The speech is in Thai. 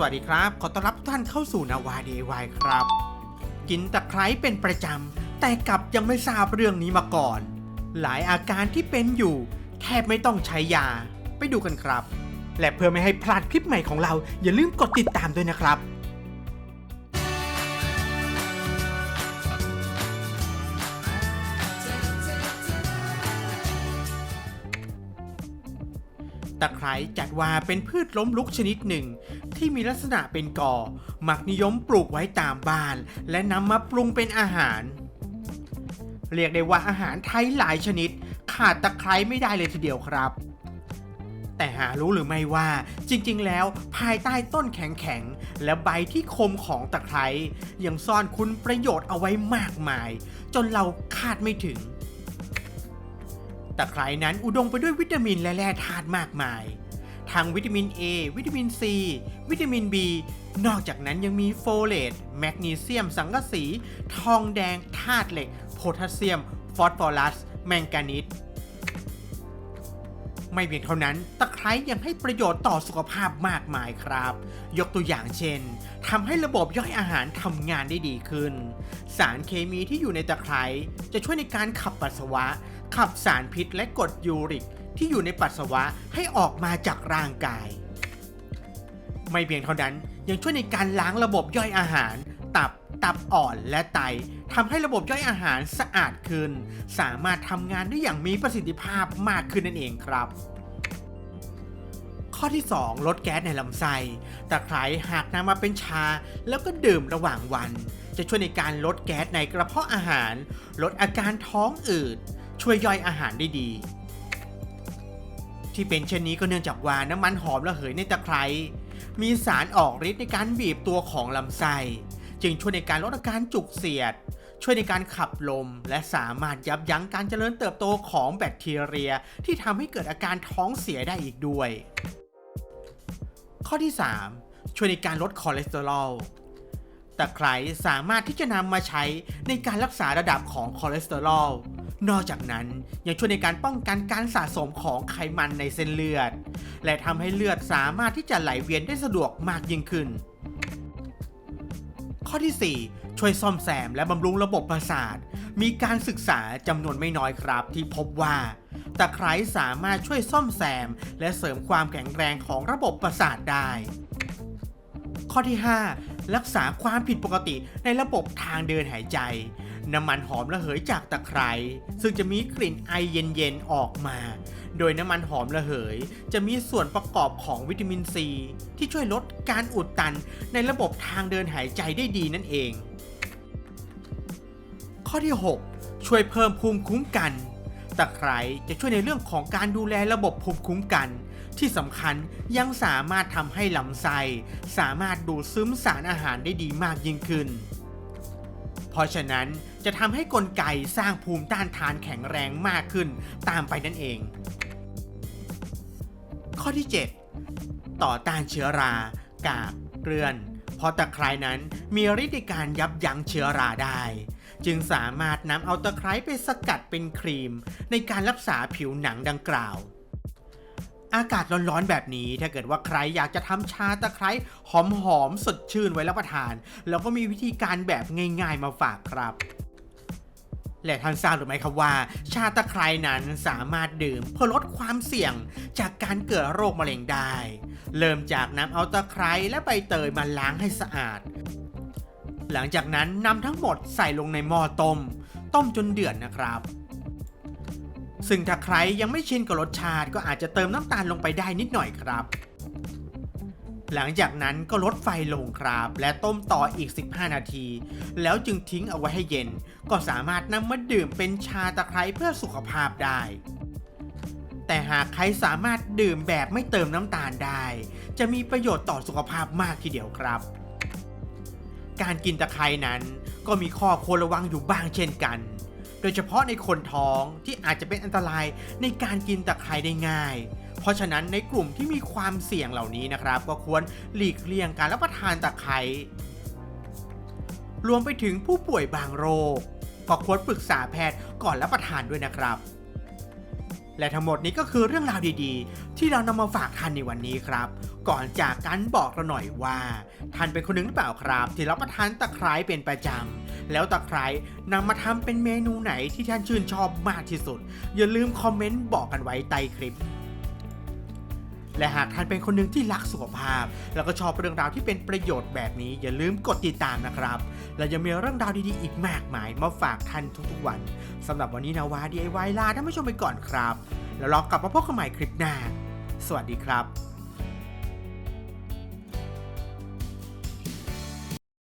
สวัสดีครับ ขอต้อนรับทุกท่านเข้าสู่นาวาเดวายครับ กินตะไคร้เป็นประจำ แต่กลับยังไม่ทราบเรื่องนี้มาก่อน หลายอาการที่เป็นอยู่ แทบไม่ต้องใช้ยา ไปดูกันครับ และเพื่อไม่ให้พลาดคลิปใหม่ของเรา อย่าลืมกดติดตามด้วยนะครับตะไคร้จัดว่าเป็นพืชล้มลุกชนิดหนึ่ง ที่มีลักษณะเป็นกอ มักนิยมปลูกไว้ตามบ้าน และนำมาปรุงเป็นอาหาร เรียกได้ว่าอาหารไทยหลายชนิด ขาดตะไคร้ไม่ได้เลยทีเดียวครับ แต่หารู้หรือไม่ว่าจริงๆ แล้วภายใต้ต้นแข็งๆ และใบที่คมของตะไคร้ยังซ่อนคุณประโยชน์เอาไว้มากมาย จนเราคาดไม่ถึงตะไคร้นั้นอุดมไปด้วยวิตามินและแร่ธาตุมากมาย ทั้งวิตามิน A วิตามิน C วิตามิน B นอกจากนั้นยังมีโฟเลตแมกนีเซียม สังกะสี ทองแดงธาตุเหล็ก โพแทสเซียม ฟอสฟอรัส แมงกานีสไม่เพียงเท่านั้น ตะไคร้ยังให้ประโยชน์ต่อสุขภาพมากมายครับ ยกตัวอย่างเช่นทำให้ระบบย่อยอาหารทำงานได้ดีขึ้น สารเคมีที่อยู่ในตะไคร้จะช่วยในการขับปัสสาวะ ขับสารพิษและกรดยูริก ที่อยู่ในปัสสาวะให้ออกมาจากร่างกาย ไม่เพียงเท่านั้นยังช่วยในการล้างระบบย่อยอาหาร ตับตับอ่อนและไตทำให้ระบบย่อยอาหารสะอาดขึ้น สามารถทำงานได้อย่างมีประสิทธิภาพมากขึ้นนั่นเองครับข้อที่ 2 ลดแก๊สในลำไส้ตะไคร้หากนำมาเป็นชา แล้วก็ดื่มระหว่างวัน จะช่วยในการลดแก๊สในกระเพาะอาหาร ลดอาการท้องอืด ช่วยย่อยอาหารได้ดี ที่เป็นเช่นนี้ก็เนื่องจากว่าน้ำมันหอมระเหยในตะไคร้มีสารออกฤทธิ์ในการบีบตัวของลำไส้จึงช่วยในการลดอาการจุกเสียด ช่วยในการขับลม และสามารถยับยั้งการเจริญเติบโตของแบคทีเรีย ที่ทำให้เกิดอาการท้องเสียได้อีกด้วย ข้อที่ 3 ช่วยในการลดคอเลสเตอรอลตะไคร้สามารถที่จะนำมาใช้ในการรักษาระดับของคอเลสเตอรอล นอกจากนั้นยังช่วยในการป้องกันการสะสมของไขมันในเส้นเลือด และทำให้เลือดสามารถที่จะไหลเวียนได้สะดวกมากยิ่งขึ้น ข้อที่ 4 ช่วยซ่อมแซมและบำรุงระบบประสาท มีการศึกษาจำนวนไม่น้อยครับ ที่พบว่าตะไคร้สามารถช่วยซ่อมแซม และเสริมความแข็งแรงของระบบประสาทได้ ข้อที่ 5 รักษาความผิดปกติในระบบทางเดินหายใจ น้ำมันหอมระเหยจากตะไคร้ซึ่งจะมีกลิ่นไอเย็นๆออกมา โดยน้ำมันหอมระเหย จะมีส่วนประกอบของวิตามินซี ที่ช่วยลดการอุดตันในระบบทางเดินหายใจได้ดีนั่นเอง ข้อที่ 6 ช่วยเพิ่มภูมิคุ้มกันตะไคร้จะช่วยในเรื่องของการดูแลระบบภูมิคุ้มกัน ที่สำคัญยังสามารถทำให้ลำไส้สามารถดูดซึมสารอาหารได้ดีมากยิ่งขึ้น เพราะฉะนั้นจะทำให้กลไกสร้างภูมิต้านทานแข็งแรงมากขึ้นตามไปนั่นเอง ข้อที่ 7 ต่อต้านเชื้อรา กากเกลื่อน เพราะตะไคร้นั้นมีฤทธิ์ในการยับยั้งเชื้อราได้ จึงสามารถนำเอาตะไคร้ไปสกัดเป็นครีม ในการรักษาผิวหนังดังกล่าว อากาศร้อนๆแบบนี้ ถ้าเกิดว่าใครอยากจะทำชาตะไคร้หอมๆสดชื่นไว้รับประทานแล้วก็มีวิธีการแบบง่าย ๆมาฝากครับและท่านทราบหรือไม่ครับว่า ชาตะไคร้นั้นสามารถดื่มเพื่อลดความเสี่ยงจากการเกิดโรคมะเร็งได้ เริ่มจากนำเอาตะไคร้และใบเตยมาล้างให้สะอาด หลังจากนั้นนำทั้งหมดใส่ลงในหม้อต้ม ต้มจนเดือดนะครับ ซึ่งถ้าใครยังไม่ชินกับรสชาติก็อาจจะเติมน้ำตาลลงไปได้นิดหน่อยครับ หลังจากนั้นก็ลดไฟลงครับ และต้มต่ออีก 15 นาที แล้วจึงทิ้งเอาไว้ให้เย็น ก็สามารถนำมาดื่มเป็นชาตะไคร้เพื่อสุขภาพได้ แต่หากใครสามารถดื่มแบบไม่เติมน้ำตาลได้ จะมีประโยชน์ต่อสุขภาพมากทีเดียวครับการกินตะไคร้นั้นก็มีข้อควรระวังอยู่บ้างเช่นกัน โดยเฉพาะในคนท้องที่อาจจะเป็นอันตรายในการกินตะไคร้ได้ง่าย เพราะฉะนั้นในกลุ่มที่มีความเสี่ยงเหล่านี้นะครับ ก็ควรหลีกเลี่ยงการรับประทานตะไคร้รวมไปถึงผู้ป่วยบางโรคก็ควรปรึกษาแพทย์ก่อนรับประทานด้วยนะครับ และทั้งหมดนี้ก็คือเรื่องราวดีๆ ที่เรานำมาฝากท่านในวันนี้ครับ ก่อนจากกันบอกเราหน่อยว่า ท่านเป็นคนหนึ่งหรือเปล่าครับ ที่รับประทานตะไคร้เป็นประจำแล้วตะไคร้นำมาทำเป็นเมนูไหนที่ท่านชื่นชอบมากที่สุด อย่าลืมคอมเมนต์บอกกันไว้ใต้คลิป และหากท่านเป็นคนหนึ่งที่รักสุขภาพ แล้วก็ชอบเรื่องราวที่เป็นประโยชน์แบบนี้ อย่าลืมกดติดตามนะครับ และยังมีเรื่องราวดีๆอีกมากมายมาฝากท่านทุกๆวันสำหรับวันนี้นาวา DIY ลาท่านผู้ชมไปก่อนครับ แล้วเรากลับมาพบกันใหม่คลิปหน้า สวัสดีครับ